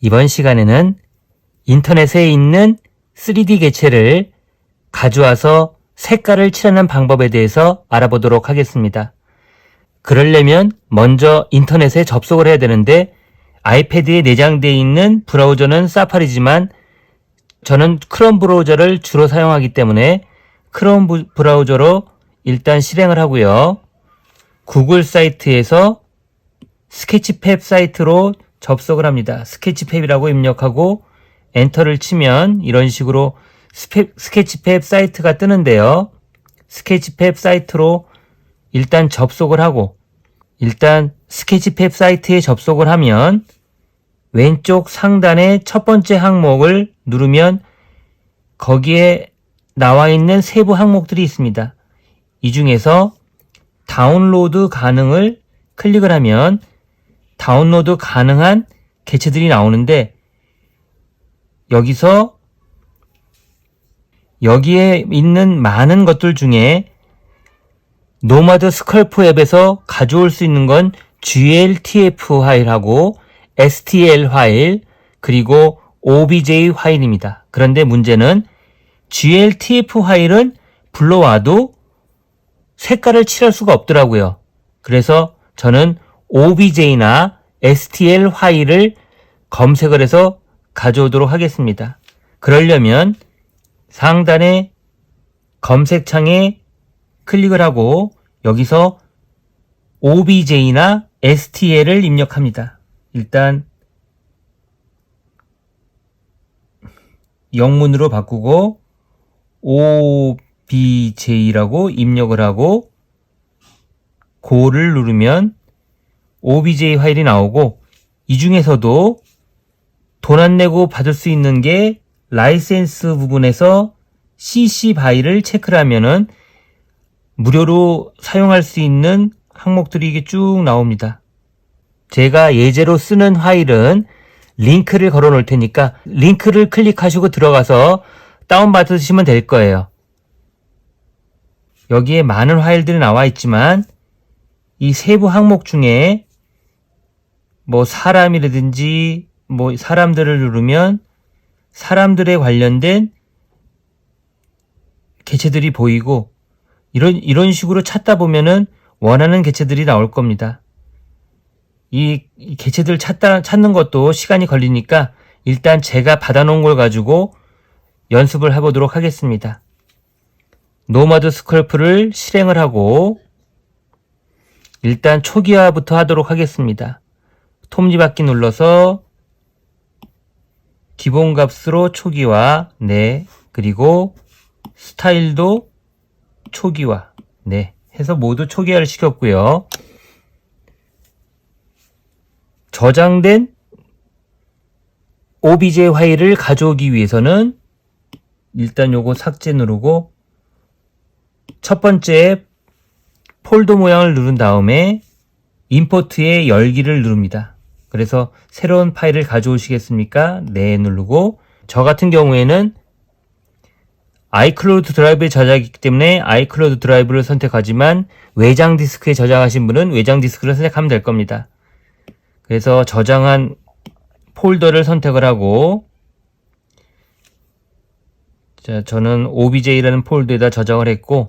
이번 시간에는 인터넷에 있는 3D 개체를 가져와서 색깔을 칠하는 방법에 대해서 알아보도록 하겠습니다. 그러려면 먼저 인터넷에 접속을 해야 되는데 아이패드에 내장되어 있는 브라우저는 사파리지만 저는 크롬 브라우저를 주로 사용하기 때문에 크롬 부- 브라우저로 일단 실행을 하고요. 구글 사이트에서 스케치팹 사이트로 접속을 합니다. 스케치팹이라고 입력하고 엔터를 치면 이런 식으로 스케치팹 사이트가 뜨는데요. 스케치팹 사이트로 일단 접속을 하고 일단 스케치팹 사이트에 접속을 하면 왼쪽 상단의 첫 번째 항목을 누르면 거기에 나와 있는 세부 항목들이 있습니다. 이 중에서 다운로드 가능을 클릭을 하면 다운로드 가능한 개체들이 나오는데 여기서 여기에 있는 많은 것들 중에 노마드 스컬프 앱에서 가져올 수 있는 건 GLTF 파일하고 STL 파일 그리고 OBJ 파일입니다. 그런데 문제는 GLTF 파일은 불러와도 색깔을 칠할 수가 없더라고요. 그래서 저는 OBJ나 STL 파일을 검색을 해서 가져오도록 하겠습니다. 그러려면 상단의 검색창에 클릭을 하고 여기서 OBJ나 STL을 입력합니다. 일단 영문으로 바꾸고 OBJ라고 입력을 하고 고를 누르면 OBJ 파일이 나오고 이 중에서도 돈 안 내고 받을 수 있는 게 라이센스 부분에서 CC 파일을 체크를 하면은 무료로 사용할 수 있는 항목들이 이게 쭉 나옵니다. 제가 예제로 쓰는 파일은 링크를 걸어 놓을 테니까 링크를 클릭하시고 들어가서 다운받으시면 될 거예요. 여기에 많은 파일들이 나와 있지만 이 세부 항목 중에 뭐 사람이라든지 뭐 사람들을 누르면 사람들에 관련된 개체들이 보이고 이런 이런 식으로 찾다 보면은 원하는 개체들이 나올 겁니다. 이, 이 개체들 찾다 찾는 것도 시간이 걸리니까 일단 제가 받아놓은 걸 가지고 연습을 해보도록 하겠습니다. 노마드 스컬프를 실행을 하고 일단 초기화부터 하도록 하겠습니다. 톱니바퀴 눌러서 기본 값으로 초기화, 네. 그리고 스타일도 초기화, 네. 해서 모두 초기화를 시켰고요. 저장된 OBJ 파일을 가져오기 위해서는 일단 요거 삭제 누르고 첫 번째 폴더 모양을 누른 다음에 임포트의 열기를 누릅니다. 그래서 새로운 파일을 가져오시겠습니까? 네 누르고 저 같은 경우에는 아이클로드 드라이브에 저장했기 때문에 아이클로드 드라이브를 선택하지만 외장 디스크에 저장하신 분은 외장 디스크를 선택하면 될 겁니다. 그래서 저장한 폴더를 선택을 하고 자, 저는 OBJ라는 폴더에다 저장을 했고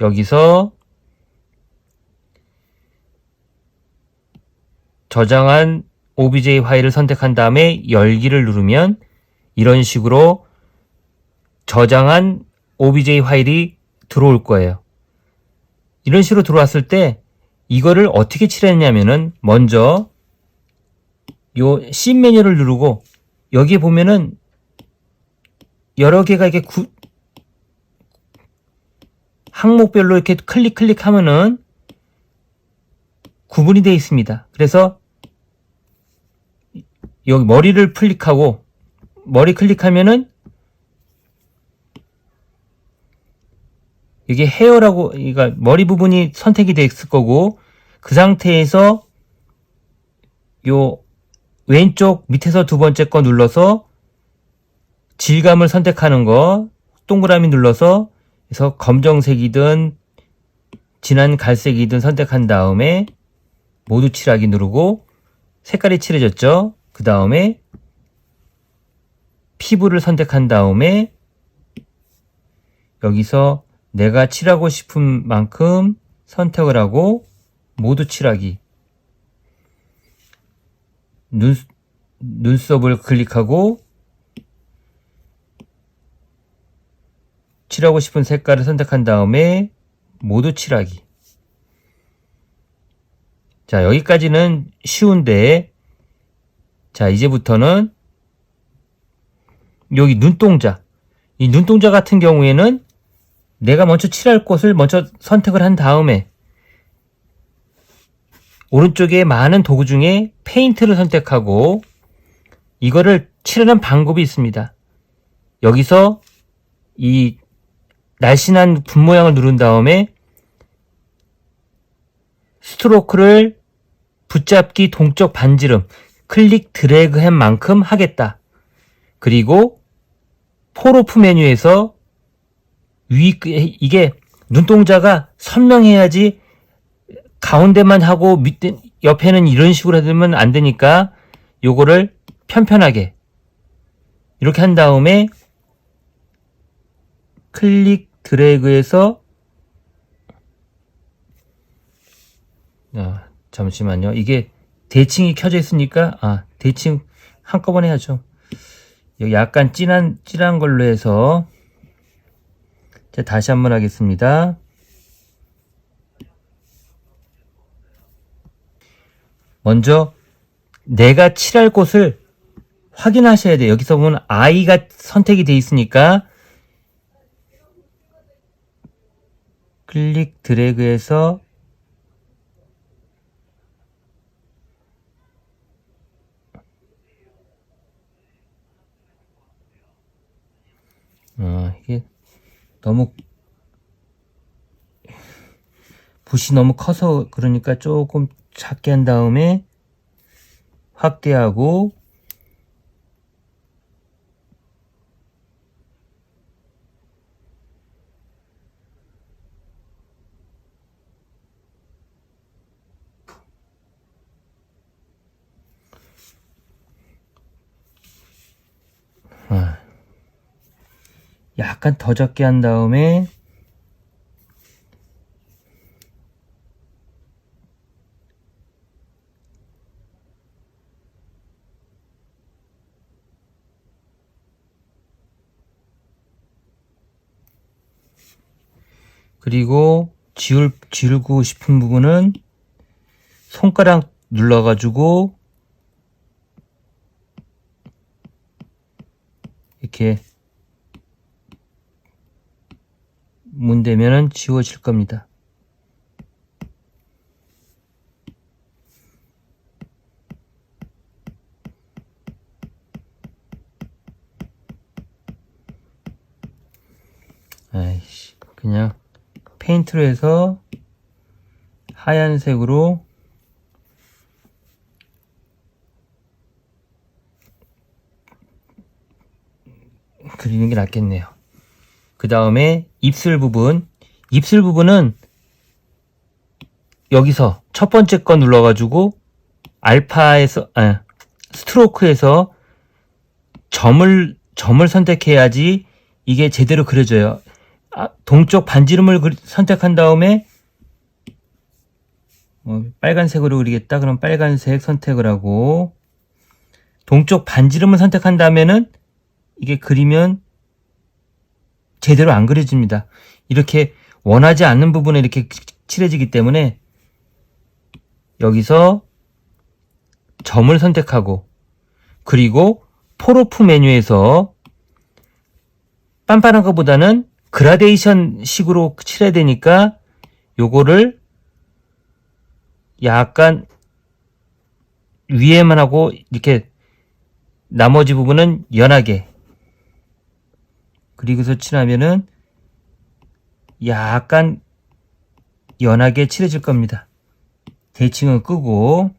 여기서 저장한 OBJ 파일을 선택한 다음에 열기를 누르면 이런 식으로 저장한 OBJ 파일이 들어올 거예요. 이런 식으로 들어왔을 때 이거를 어떻게 칠했냐면은 먼저 요씬 메뉴를 누르고 여기 보면은 여러 개가 이렇게 구, 항목별로 이렇게 클릭 클릭하면은 구분이 되어 있습니다. 그래서 여기 머리를 클릭하고 머리 클릭하면은 이게 헤어라고 그러니까 머리 부분이 선택이 됐을 거고 그 상태에서 요 왼쪽 밑에서 두 번째 거 눌러서 질감을 선택하는 거 동그라미 눌러서 그래서 검정색이든 진한 갈색이든 선택한 다음에 모두 칠하기 누르고 색깔이 칠해졌죠. 그 다음에 피부를 선택한 다음에 여기서 내가 칠하고 싶은 만큼 선택을 하고 모두 칠하기. 눈, 눈썹을 클릭하고 칠하고 싶은 색깔을 선택한 다음에 모두 칠하기. 자, 여기까지는 쉬운데, 자, 이제부터는 여기 눈동자. 이 눈동자 같은 경우에는 내가 먼저 칠할 곳을 먼저 선택을 한 다음에 오른쪽에 많은 도구 중에 페인트를 선택하고 이거를 칠하는 방법이 있습니다. 여기서 이 날씬한 분 모양을 누른 다음에 스트로크를 붙잡기 동적 반지름 클릭 드래그 한 만큼 하겠다. 그리고 폴오프 메뉴에서 위 이게 눈동자가 선명해야지 가운데만 하고 밑에 옆에는 이런 식으로 해두면 안 되니까 요거를 편편하게 이렇게 한 다음에 클릭 드래그해서 아, 잠시만요. 이게 대칭이 켜져 있으니까 아 대칭 한꺼번에 하죠. 여기 약간 진한 진한 걸로 해서 자, 다시 한번 하겠습니다. 먼저 내가 칠할 곳을 확인하셔야 돼요. 여기서 보면 I가 선택이 되어 있으니까 클릭 드래그해서 어, 이게 너무 붓이 너무 커서 그러니까 조금 작게 한 다음에 확대하고 약간 더 적게 한 다음에 그리고 지울, 지우고 싶은 부분은 손가락 눌러가지고 이렇게 문대면은 지워질 겁니다. 아이씨, 그냥 페인트로 해서 하얀색으로 그리는 게 낫겠네요. 그 다음에 입술 부분. 입술 부분은 여기서 첫 번째 거 눌러가지고 알파에서, 아, 스트로크에서 점을, 점을 선택해야지 이게 제대로 그려져요. 아, 동쪽 반지름을 그- 선택한 다음에 어, 빨간색으로 그리겠다. 그럼 빨간색 선택을 하고 동쪽 반지름을 선택한 다음에는 이게 그리면 제대로 안 그려집니다. 이렇게 원하지 않는 부분에 이렇게 칠해지기 때문에 여기서 점을 선택하고 그리고 폴오프 메뉴에서 빤빤한 것보다는 그라데이션 식으로 칠해야 되니까 요거를 약간 위에만 하고 이렇게 나머지 부분은 연하게 그리고서 칠하면은 약간 연하게 칠해질 겁니다. 대칭은 끄고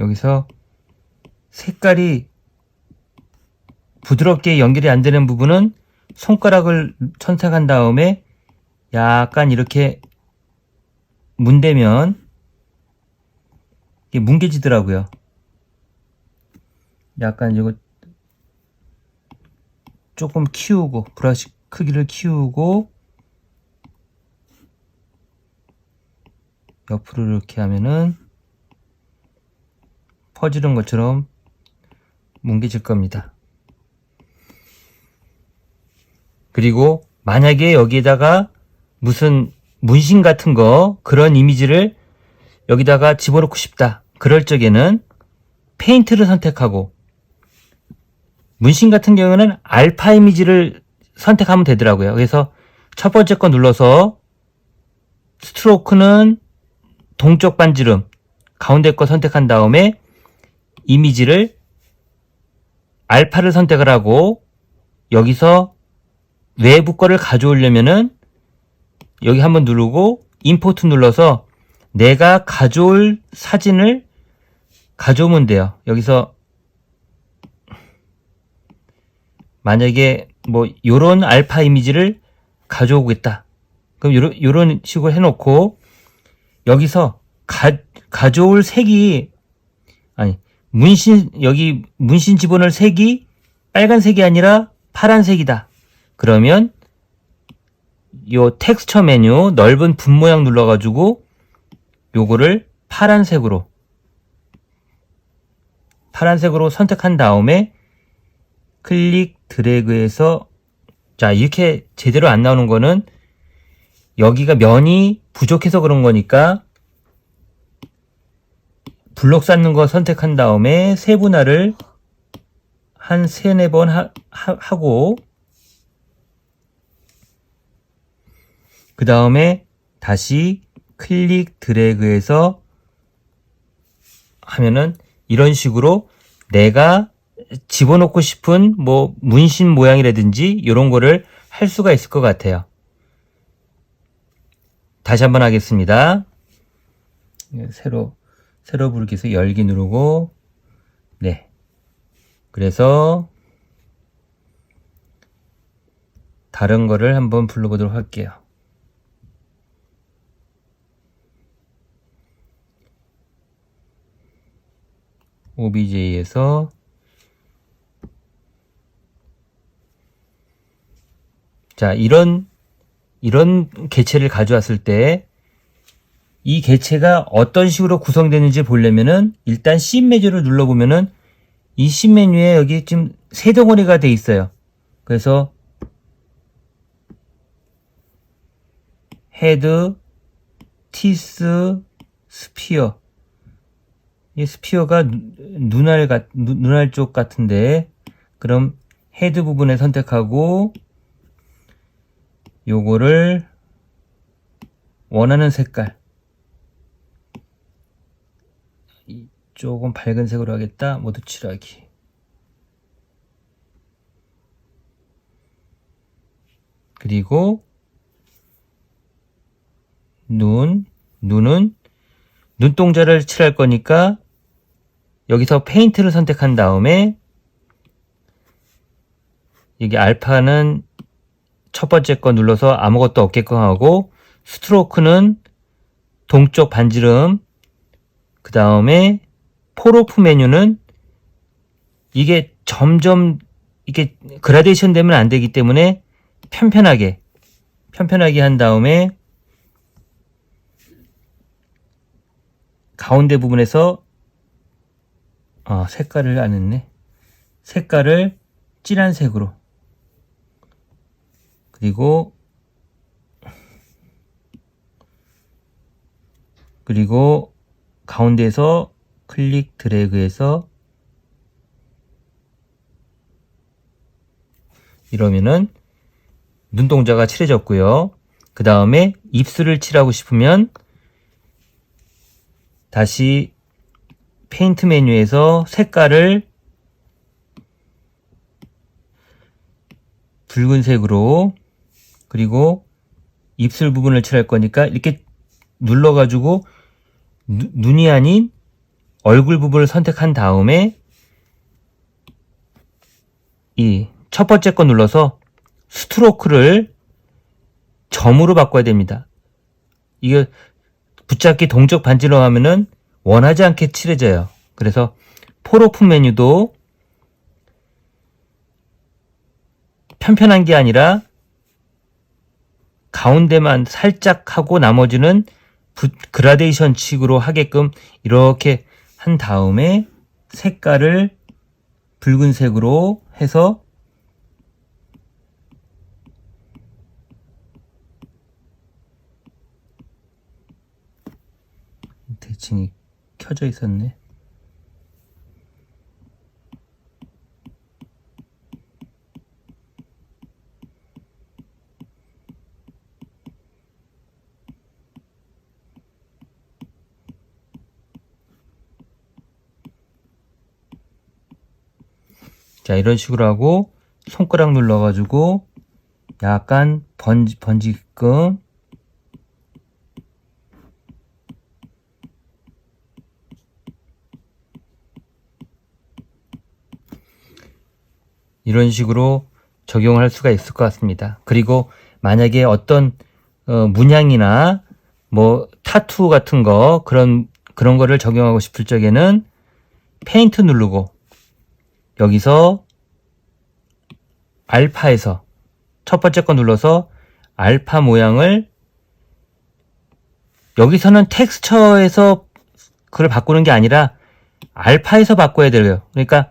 여기서 색깔이 부드럽게 연결이 안 되는 부분은 손가락을 선택한 다음에 약간 이렇게 문대면 이게 뭉개지더라고요. 약간 이거 조금 키우고 브러쉬 크기를 키우고 옆으로 이렇게 하면은 퍼지는 것처럼 뭉개질 겁니다. 그리고 만약에 여기에다가 무슨 문신 같은 거 그런 이미지를 여기다가 집어넣고 싶다. 그럴 적에는 페인트를 선택하고 문신 같은 경우는 알파 이미지를 선택하면 되더라고요. 그래서 첫 번째 거 눌러서 스트로크는 동쪽 반지름 가운데 거 선택한 다음에 이미지를 알파를 선택을 하고 여기서 외부 거를 가져오려면은 여기 한번 누르고 임포트 눌러서 내가 가져올 사진을 가져오면 돼요. 여기서 만약에 뭐 요런 알파 이미지를 가져오겠다. 그럼 요런, 요런 식으로 해놓고 여기서 가, 가져올 색이 문신 여기 문신 집어넣을 색이 빨간색이 아니라 파란색이다. 그러면 요 텍스처 메뉴 넓은 분 모양 눌러가지고 요거를 파란색으로 파란색으로 선택한 다음에 클릭 드래그해서 자 이렇게 제대로 안 나오는 거는 여기가 면이 부족해서 그런 거니까 블록 쌓는 거 선택한 다음에 세분화를 한 세네 번 하, 하, 하 고 그 다음에 다시 클릭 드래그해서 하면은 이런 식으로 내가 집어넣고 싶은 뭐 문신 모양이라든지 이런 거를 할 수가 있을 것 같아요. 다시 한번 하겠습니다. 새로 새로 부르기에서 열기 누르고 네. 그래서 다른 거를 한번 불러보도록 할게요. OBJ에서 자, 이런 이런 개체를 가져왔을 때 이 개체가 어떤 식으로 구성되는지 보려면은 일단 씬 메뉴를 눌러보면은 이 씬 메뉴에 여기 지금 세 덩어리가 돼 있어요. 그래서 헤드, 티스, 스피어. 이 스피어가 누- 눈알 같, 누- 눈알 쪽 같은데, 그럼 헤드 부분에 선택하고, 요거를 원하는 색깔. 이- 조금 밝은 색으로 하겠다. 모두 칠하기. 그리고 눈, 눈은 눈동자를 칠할 거니까 여기서 페인트를 선택한 다음에 여기 알파는 첫 번째 거 눌러서 아무것도 없게끔 하고 스트로크는 동쪽 반지름 그 다음에 폴오프 메뉴는 이게 점점 이게 그라데이션 되면 안 되기 때문에 편편하게 편편하게 한 다음에 가운데 부분에서 아 색깔을 안 했네. 색깔을 진한 색으로. 그리고 그리고 가운데에서 클릭 드래그해서 이러면은 눈동자가 칠해졌고요. 그 다음에 입술을 칠하고 싶으면 다시 페인트 메뉴에서 색깔을 붉은색으로 그리고 입술 부분을 칠할 거니까 이렇게 눌러가지고 누- 눈이 아닌 얼굴 부분을 선택한 다음에 이 첫 번째 거 눌러서 스트로크를 점으로 바꿔야 됩니다. 이게 붙잡기 동적 반지로 하면은 원하지 않게 칠해져요. 그래서 폴오픈 메뉴도 편편한 게 아니라 가운데만 살짝 하고 나머지는 부- 그라데이션 칙으로 하게끔 이렇게 한 다음에 색깔을 붉은색으로 해서 대칭이 켜져 있었네. 자, 이런 식으로 하고 손가락 눌러가지고 약간 번지, 번지끔 이런 식으로 적용할 수가 있을 것 같습니다. 그리고 만약에 어떤 어, 문양이나 뭐 타투 같은 거 그런 그런 거를 적용하고 싶을 적에는 페인트 누르고 여기서 알파에서 첫 번째 거 눌러서 알파 모양을 여기서는 텍스처에서 그걸 바꾸는 게 아니라 알파에서 바꿔야 돼요. 그러니까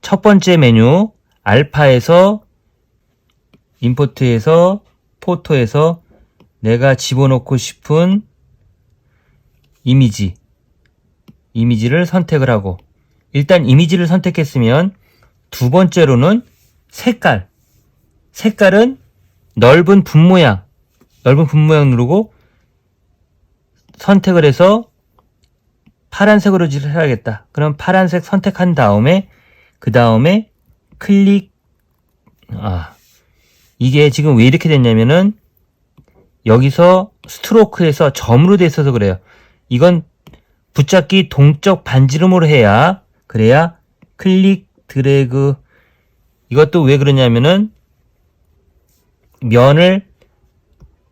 첫 번째 메뉴 알파에서 임포트에서 포토에서 내가 집어넣고 싶은 이미지 이미지를 선택을 하고 일단 이미지를 선택했으면 두 번째로는 색깔 색깔은 넓은 분 모양 넓은 분 모양 누르고 선택을 해서 파란색으로 해야겠다. 그럼 파란색 선택한 다음에 그 다음에 클릭 아 이게 지금 왜 이렇게 됐냐면은 여기서 스트로크에서 점으로 돼 있어서 그래요. 이건 붙잡기 동적 반지름으로 해야 그래야 클릭 드래그 이것도 왜 그러냐면은 면을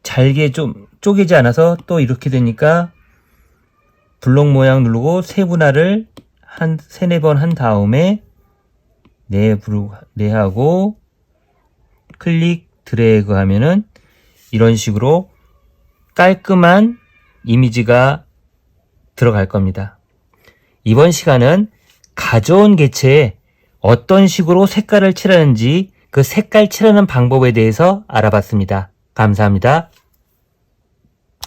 잘게 좀 쪼개지 않아서 또 이렇게 되니까 블록 모양 누르고 세분화를 한 세네 번 한 다음에 네 하고 클릭 드래그 하면은 이런 식으로 깔끔한 이미지가 들어갈 겁니다. 이번 시간은 가져온 개체에 어떤 식으로 색깔을 칠하는지 그 색깔 칠하는 방법에 대해서 알아봤습니다. 감사합니다.